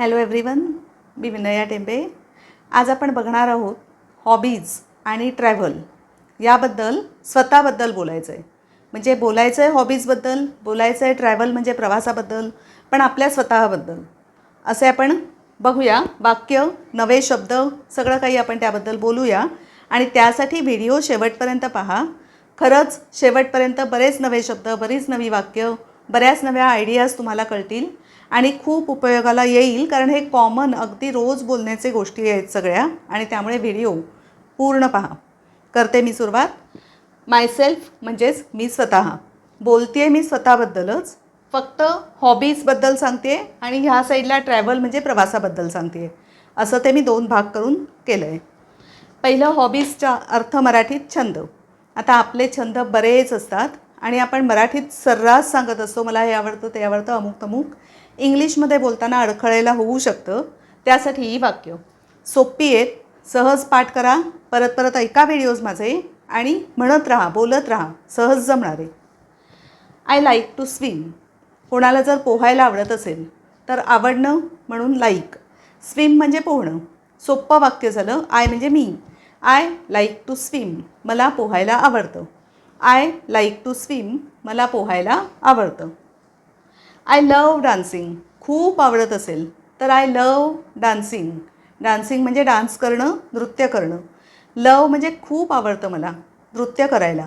Hello everyone मी विनया टेंबे. आज आपण बघणार आहोत हॉबीज आणि ट्रॅव्हल याबद्दल स्वतःबद्दल बोलायचं आहे म्हणजे बोलायचं आहे हॉबीजबद्दल बोलायचं आहे ट्रॅव्हल म्हणजे प्रवासाबद्दल पण आपल्या स्वतःबद्दल. असे आपण बघूया. वाक्य नवे शब्द सगळं काही आपण त्याबद्दल बोलूया. आणि त्यासाठी व्हिडिओ शेवटपर्यंत पहा. खरंच शेवटपर्यंत बरेच नवे शब्द बरीच नवी वाक्य बऱ्याच नव्या आयडियाज तुम्हाला कळतील आणि खूप उपयोगाला येईल कारण हे कॉमन अगदी रोज बोलण्याचे गोष्टी आहेत सगळ्या. आणि त्यामुळे व्हिडिओ पूर्ण पहा. करते मी सुरुवात. मायसेल्फ म्हणजेच मी स्वतः. बोलते मी स्वतःबद्दलच. फक्त हॉबीजबद्दल सांगते आणि ह्या साईडला ट्रॅव्हल म्हणजे प्रवासाबद्दल सांगते असं ते मी दोन भाग करून केलं आहे पहिलं हॉबीजचा अर्थ मराठीत छंद. आता आपले छंद बरेच असतात. आणि आपण मराठीत सर्रास सांगत असतो मला हे आवडतं ते आवडतं अमुक तमुक. इंग्लिशमध्ये बोलताना अडखळायला होऊ शकतं. त्यासाठी ही वाक्य. सोपी आहेत सहज पाठ करा परत परत ऐका व्हिडिओज माझे आणि म्हणत राहा बोलत राहा सहज जमणारे. आय लाईक टू स्विम कोणाला जर पोहायला आवडत असेल तर आवडणं म्हणून लाईक स्विम म्हणजे पोहणं. सोप्पं वाक्य झालं आय म्हणजे मी. आय लाईक टू स्विम मला पोहायला आवडतं. आय लाईक टू स्विम मला पोहायला आवडतं. आय लव डान्सिंग खूप आवडत असेल तर आय लव डान्सिंग डान्सिंग म्हणजे डान्स करणं नृत्य करणं. लव म्हणजे खूप आवडतं मला नृत्य करायला.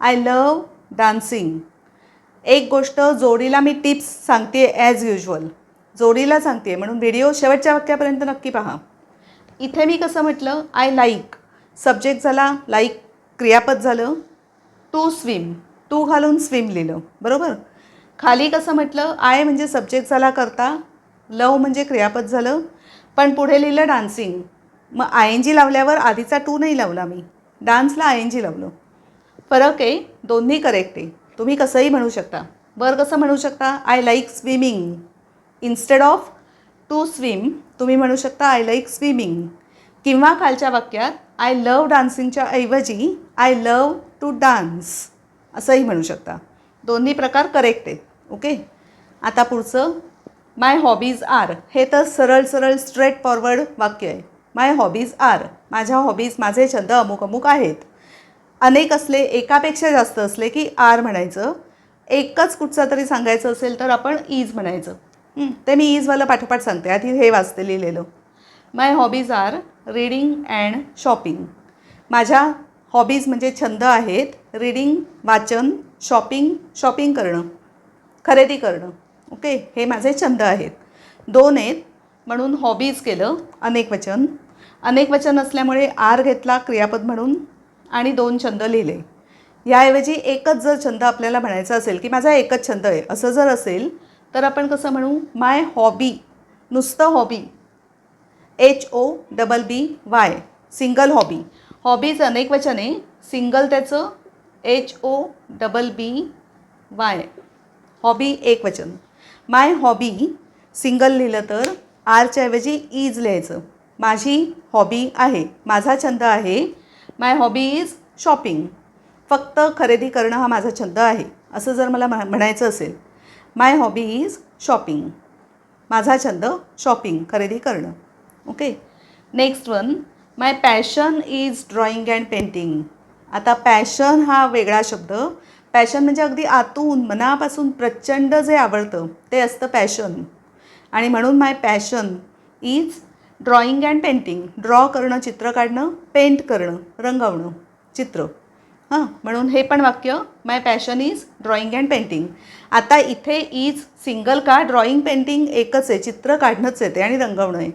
आय लव डान्सिंग एक गोष्ट जोडीला मी टिप्स सांगते ॲज युजल जोडीला सांगते म्हणून व्हिडिओ शेवटच्या वाक्यापर्यंत नक्की पहा. इथे मी कसं म्हटलं? आय लाईक सब्जेक्ट झाला लाईक क्रियापद झालं. टू स्विम टू घालून स्विम लिहिलं. बरोबर? खाली कसं म्हटलं? आय म्हणजे सब्जेक्ट झाला करता लव म्हणजे क्रियापद झालं. पण पुढे लिहिलं डान्सिंग मग आय एन जी लावल्यावर आधीचा टू नाही लावला मी. डान्सला आय एन जी लावलं. फरक आहे दोन्ही करेक्ट आहे. तुम्ही कसंही म्हणू शकता. वर कसं म्हणू शकता? I like swimming instead of to swim तुम्ही म्हणू शकता आय लाईक स्विमिंग किंवा खालच्या वाक्यात आय लव डान्सिंगच्या ऐवजी आय लव टू डान्स असंही म्हणू शकता. दोन्ही प्रकार करेक्ट आहेत ओके आता पुढचं माय हॉबीज आर हे तर सरळ सरळ स्ट्रेट फॉरवर्ड वाक्य आहे. माय हॉबीज आर माझ्या हॉबीज माझे छंद अमुक अमुक आहेत. अनेक असले एकापेक्षा जास्त असले की आर म्हणायचं. एकच कुठचा तरी सांगायचं असेल तर आपण ईज म्हणायचं. ते मी ईजवालं पाठोपाठ सांगते. आधी हे वाचते लिहिलेलं. My hobbies are reading and shopping माझ्या हॉबीज म्हणजे छंद आहेत. रीडिंग वाचन शॉपिंग शॉपिंग करणं खरेदी करणं. ओके हे माझे छंद आहेत. दोन आहेत. म्हणून हॉबीज केलं. अनेक वचन. अनेक वचन असल्यामुळे आर घेतला क्रियापद म्हणून आणि दोन छंद लिहिले. याऐवजी एकच जर छंद आपल्याला म्हणायचा असेल की माझा एकच छंद आहे असं जर असेल तर आपण कसं म्हणू? माय हॉबी नुसतं hobby H O double B Y single hobby hobbies अनेक वचन. आहे सिंगल त्याचं. H O double B Y hobby एक वचन. माय हॉबी सिंगल लिहिलं तर आरच्याऐवजी ईज इज लिहायचं. माझी हॉबी आहे. माझा छंद आहे. माय हॉबी इज शॉपिंग फक्त खरेदी करणं हा माझा छंद आहे. असं जर मला म्ह- म्हणायचं असेल. माय हॉबी इज शॉपिंग माझा छंद शॉपिंग खरेदी करणं. Okay next one my passion is drawing and painting. आता पॅशन हा वेगळा शब्द. पॅशन म्हणजे अगदी आतून मनापासून प्रचंड जे आवडतं ते असतं पॅशन. आणि म्हणून my passion is drawing and painting. Draw करणं चित्र काढणं पेंट करणं रंगवणं चित्र. हां म्हणून हे पण वाक्य my passion is drawing and painting. आता इथे इज सिंगल का? ड्रॉइंग पेंटिंग एकच आहे. चित्र काढणंच आहे ते आणि रंगवणं आहे.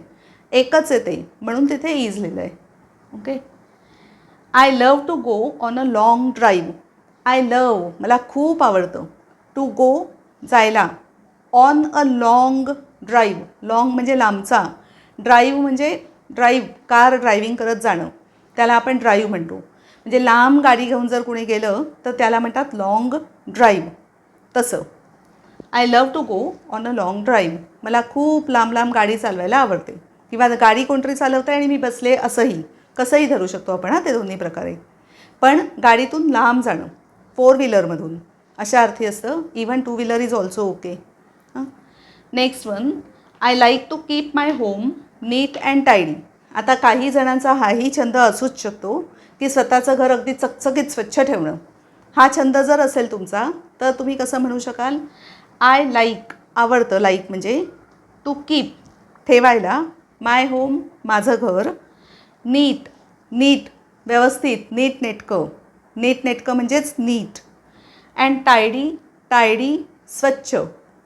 एकच येते म्हणून तिथे इज लिहिलं आहे okay I love to go on a long drive I love मला खूप आवडतं. टू गो जायला. On a long drive long म्हणजे लांबचा. ड्राईव्ह म्हणजे ड्राईव्ह कार ड्रायव्हिंग करत जाणं. त्याला आपण ड्राईव्ह म्हणतो. म्हणजे लांब गाडी घेऊन जर कोणी गेलं तर त्याला म्हणतात लाँग ड्राईव्ह तसं. I love to go on a long drive मला खूप लांब लांब गाडी चालवायला आवडते. किंवा गाडी कोणतरी चालवते आणि मी बसले असंही कसंही धरू शकतो आपण हां ते दोन्ही प्रकारे. पण गाडीतून लांब जाणं फोर व्हीलरमधून अशा अर्थी असतं even two wheeler is also okay हां. Next one I like to keep my home neat and tidy आता काही जणांचा हाही छंद असूच शकतो की स्वतःचं घर अगदी चकचकीत स्वच्छ ठेवणं. हा छंद जर असेल तुमचा तर तुम्ही कसं म्हणू शकाल? आय लाईक आवडतं लाईक म्हणजे टू कीप ठेवायला माय होम माझं घर. नीट नीट व्यवस्थित नीट नेटकं. नीट नेटकं म्हणजेच नीट. अँड टायडी टायडी स्वच्छ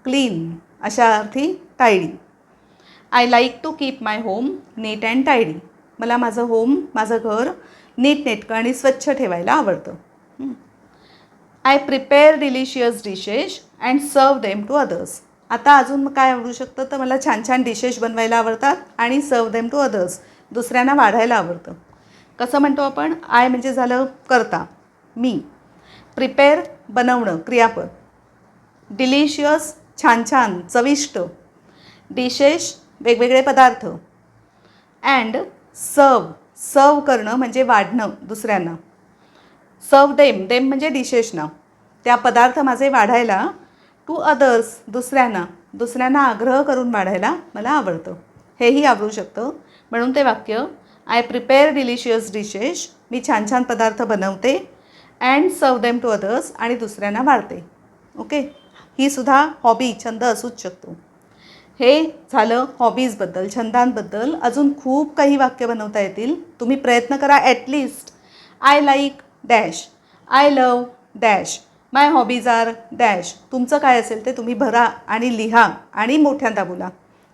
क्लीन अशा अर्थी tidy I like to keep my home neat and tidy मला माझं होम माझं घर नीट नेटकं आणि स्वच्छ ठेवायला आवडतं. I prepare delicious dishes and serve them to others आता अजून काय आवडू शकतं तर मला छान छान डिशेस बनवायला आवडतात आणि सर्व देम टू अदर्स दुसऱ्यांना वाढायला आवडतं. कसं म्हणतो आपण? आय म्हणजे झालं करता. मी. प्रिपेअर बनवणं क्रियापद. डिलिशियस छान छान चविष्ट. डिशेस वेगवेगळे पदार्थ. अँड सर्व सर्व करणं म्हणजे वाढणं दुसऱ्यांना. सर्व देम देम म्हणजे डिशेसना त्या पदार्थ माझे वाढायला टू अदर्स दुसऱ्यांना. दुसऱ्यांना आग्रह करून वाढायला मला आवडतं. हेही आवडू शकतं. म्हणून ते वाक्य आय प्रिपेअर डिलिशियस डिशेस मी छान छान पदार्थ बनवते and serve them to others आणि दुसऱ्यांना वाढते. ओके ही सुद्धा हॉबी छंद असूच शकतो. हे झालं हॉबीजबद्दल छंदांबद्दल. अजून खूप काही वाक्य बनवता येतील. तुम्ही प्रयत्न करा at least I like dash I love dash my hobbies are dash. तुमचं काय असेल ते तुम्ही भरा आणि लिहा आणि मोठ्यांदा बोला.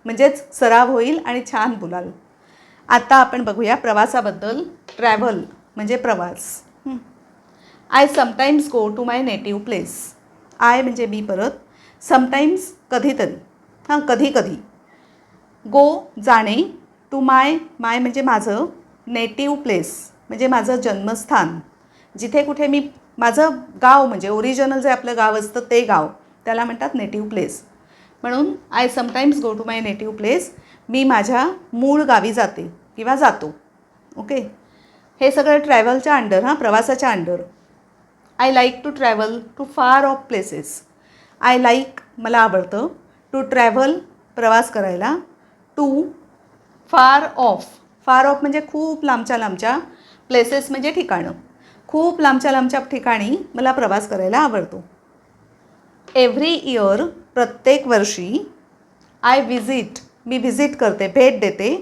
म्हणजेच सराव होईल आणि छान बोलाल. आता आपण बघूया प्रवासाबद्दल. ट्रॅव्हल म्हणजे प्रवास. I sometimes go to my native place I म्हणजे मी परत. समटाईम्स कधीतरी. हां कधी कधी गो जाणे टू माय माय म्हणजे माझं नेटिव्ह प्लेस म्हणजे माझं जन्मस्थान. जिथे कुठे मी माझं गाव म्हणजे ओरिजिनल जे आपलं गाव असतं ते गाव त्याला म्हणतात नेटिव्ह प्लेस म्हणून I sometimes go to my native place मी माझ्या मूळ गावी जाते किंवा जातो. ओके हे सगळं ट्रॅव्हलच्या अंडर हां प्रवासाच्या under I like to travel to far off places I like मला आवडतं टू ट्रॅव्हल प्रवास करायला टू फार ऑफ फार ऑफ म्हणजे खूप लांबच्या लांबच्या प्लेसेस म्हणजे ठिकाणं. खूप लांबच्या लांबच्या ठिकाणी मला प्रवास करायला आवडतो. एव्हरी इयर प्रत्येक वर्षी आय विजिट मी व्हिजिट करते भेट देते.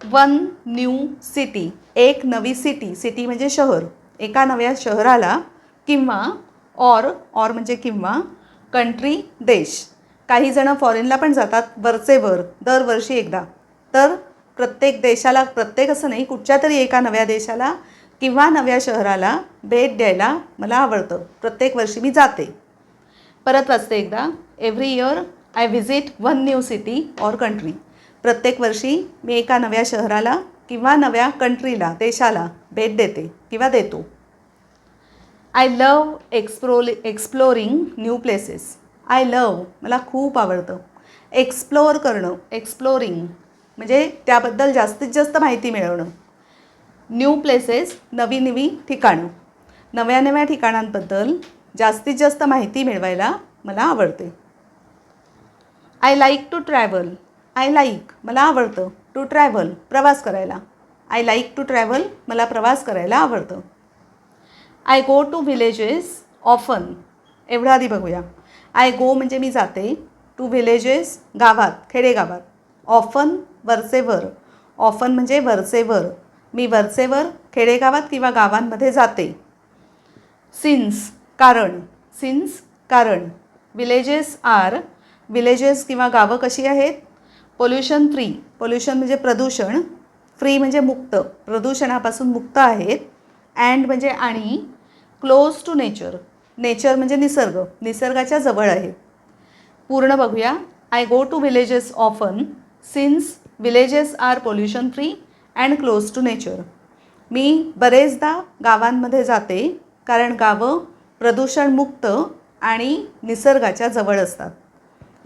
वन न्यू सिटी एक नवी सिटी सिटी म्हणजे शहर. एका नव्या शहराला किंवा ऑर ऑर म्हणजे किंवा कंट्री देश. काही जणं फॉरेनला पण जातात वरचेवर दरवर्षी एकदा. तर प्रत्येक देशाला प्रत्येक असं नाही कुठच्या तरी एका नव्या देशाला किंवा नव्या शहराला भेट द्यायला मला आवडतं. प्रत्येक वर्षी मी जाते. परत वाचते एकदा. Every year I visit one new city or country प्रत्येक वर्षी मी एका नव्या शहराला किंवा नव्या कंट्रीला देशाला भेट देते किंवा देतो. I love explore exploring new places I love मला खूप आवडतं. एक्सप्लोअर करणं एक्सप्लोरिंग म्हणजे त्याबद्दल जास्तीत जास्त माहिती मिळवणं. न्यू प्लेसेस नवी नवी ठिकाणं. नव्या नव्या ठिकाणांबद्दल जास्तीत जास्त माहिती मिळवायला मला आवडते. I like to travel I like मला आवडतं. टू ट्रॅव्हल प्रवास करायला. आय लाईक टू ट्रॅव्हल मला प्रवास करायला आवडतं. I go to villages often एवढं आधी बघूया. आय गो म्हणजे मी जाते. टू विलेजेस गावात खेडेगावात. ऑफन वरचेवर. ऑफन म्हणजे वरचेवर. मी वरचेवर खेडेगावात किंवा गावांमध्ये जाते. सिन्स कारण. सिन्स कारण. Villages R. विलेजेस किंवा गावं कशी आहेत? पोल्युशन फ्री पोल्युशन म्हणजे प्रदूषण. फ्री म्हणजे मुक्त. प्रदूषणापासून मुक्त आहेत. अँड म्हणजे आणि. क्लोज टू नेचर नेचर म्हणजे निसर्ग. निसर्गाच्या जवळ आहेत पूर्ण बघूया. I go to villages often since villages are pollution free and close to nature मी बरेचदा गावांमध्ये जाते कारण गावं प्रदूषणमुक्त आणि निसर्गाच्या जवळ असतात.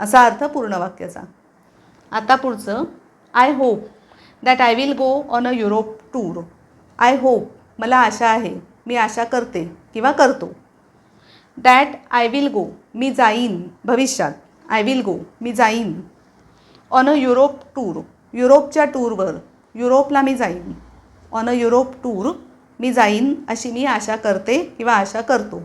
असा अर्थ पूर्ण वाक्याचा आता पुढचं. I hope that I will go on a Europe tour I hope मला आशा आहे मी आशा करते किंवा करतो. दॅट आय विल गो मी जाईन भविष्यात. आय विल गो मी जाईन. ऑन अ युरोप टूर युरोपच्या टूरवर युरोपला मी जाईन. ऑन अ युरोप टूर मी जाईन अशी मी आशा करते किंवा आशा करतो.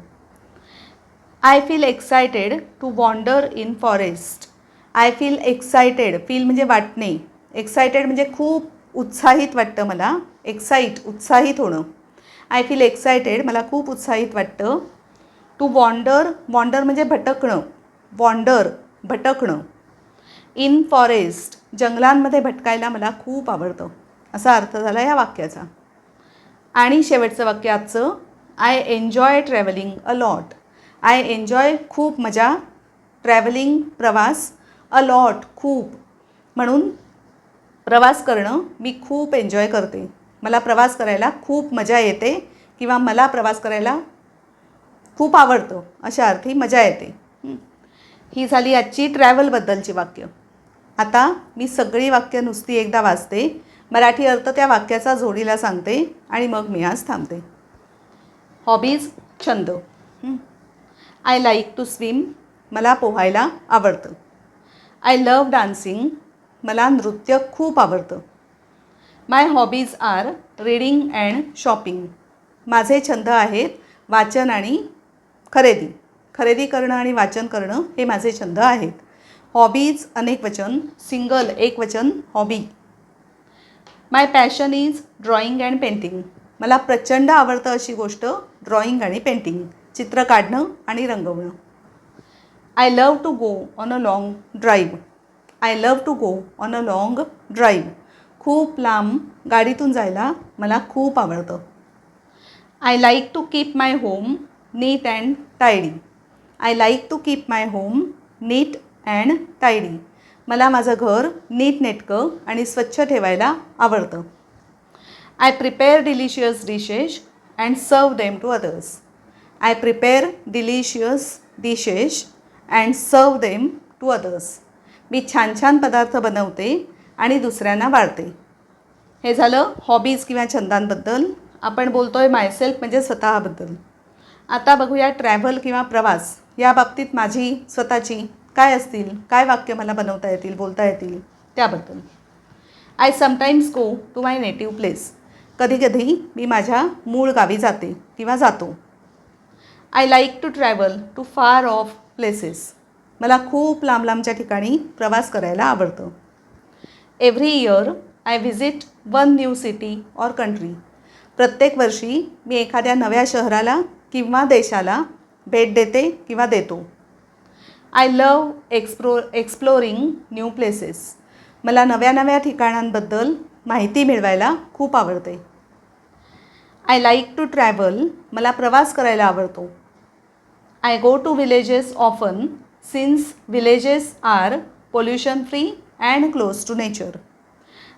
I feel excited to wander in forest I feel excited feel म्हणजे वाटणे. एक्सायटेड म्हणजे खूप उत्साहित वाटतं मला. एक्साईट उत्साहित होणं. आय फील एक्सायटेड मला खूप उत्साहित वाटतं. टू वॉन्डर वॉन्डर म्हणजे भटकणं. वॉन्डर भटकणं. इन फॉरेस्ट जंगलांमध्ये भटकायला मला खूप आवडतं. असा अर्थ झाला या वाक्याचा. आणि शेवटचं वाक्य आजचं I enjoy travelling a lot I enjoy खूप मजा. ट्रॅव्हलिंग प्रवास अ लॉट खूप. म्हणून प्रवास करणं मी खूप एन्जॉय करते. मला प्रवास करायला खूप मजा येते किंवा मला प्रवास करायला खूप आवडतं. अशा अर्थी मजा येते. ही. झाली आजची ट्रॅव्हलबद्दलची वाक्य. आता मी सगळी वाक्य नुसती एकदा वाचते. मराठी अर्थ त्या वाक्याचा जोडीला सांगते आणि मग मी आज थांबते. हॉबीज छंद. आय लाईक टू स्विम मला पोहायला आवडतं. आय लव डान्सिंग मला नृत्य खूप आवडतं. My hobbies are reading and shopping माझे छंद आहेत वाचन आणि खरेदी. खरेदी करणं आणि वाचन करणं हे माझे छंद आहेत. हॉबीज अनेक वचन सिंगल एक वचन hobby my passion is drawing and painting मला प्रचंड आवडतं अशी गोष्ट ड्रॉइंग आणि पेंटिंग चित्र काढणं आणि रंगवणं. I love to go on a long drive I love to go on a long drive खूप लांब गाडीतून जायला मला खूप आवडतं. I like to keep my home neat and tidy I like to keep my home neat and tidy मला माझं घर नीटनेटकं आणि स्वच्छ ठेवायला आवडतं. I prepare delicious dishes and serve them to others I prepare delicious dishes and serve them to others मी छान छान पदार्थ बनवते आणि दुसऱ्यांना वाढते. हे झालं हॉबीज किंवा छंदांबद्दल. आपण बोलतो आहे मायसेल्फ म्हणजे स्वतःबद्दल. आता बघूया ट्रॅव्हल किंवा प्रवास. या बाबतीत माझी स्वतःची काय असतील? काय वाक्य मला बनवता येतील बोलता येतील? त्याबद्दल. I sometimes go to my native place कधीकधी मी माझ्या मूळ गावी जाते किंवा जातो. I like to travel to far off places मला खूप लांब लांबच्या ठिकाणी प्रवास करायला आवडतं. Every year I visit one new city or country प्रत्येक वर्षी मी एखाद्या नव्या शहराला किंवा देशाला भेट देते किंवा देतो. I love explore exploring new places. मला नव्या नव्या ठिकाणांबद्दल माहिती मिळवायला खूप आवडते. आय लाईक टू ट्रॅव्हल मला प्रवास करायला आवडतो. I go to villages often since villages are pollution free and close to nature.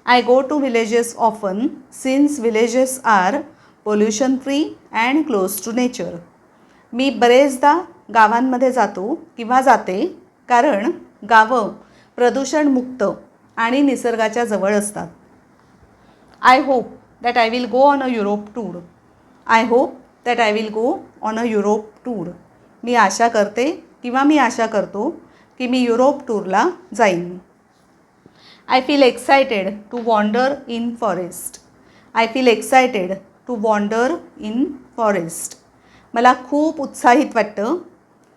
I go to villages often since villages are pollution free and close to nature. मी बरेचदा गावांमध्ये जातो किंवा जाते कारण गावं प्रदूषणमुक्त आणि निसर्गाच्या जवळ असतात. I hope that I will go on a Europe tour I hope that I will go on a Europe tour मी आशा करते किंवा मी आशा करतो की मी युरोप टूरला जाईन. I feel excited to wander in forest I feel excited to wander in forest मला खूप उत्साहित वाटतं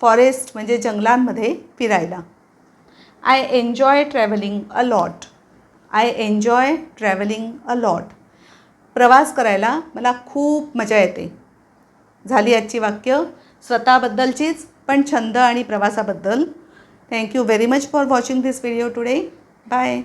फॉरेस्ट म्हणजे जंगलांमध्ये फिरायला. I enjoy travelling a lot I enjoy travelling a lot प्रवास करायला मला खूप मजा येते. झाली आजची वाक्य. स्वतःबद्दलचीच पण छंद आणि प्रवासाबद्दल. Thank you very much for watching this video today bye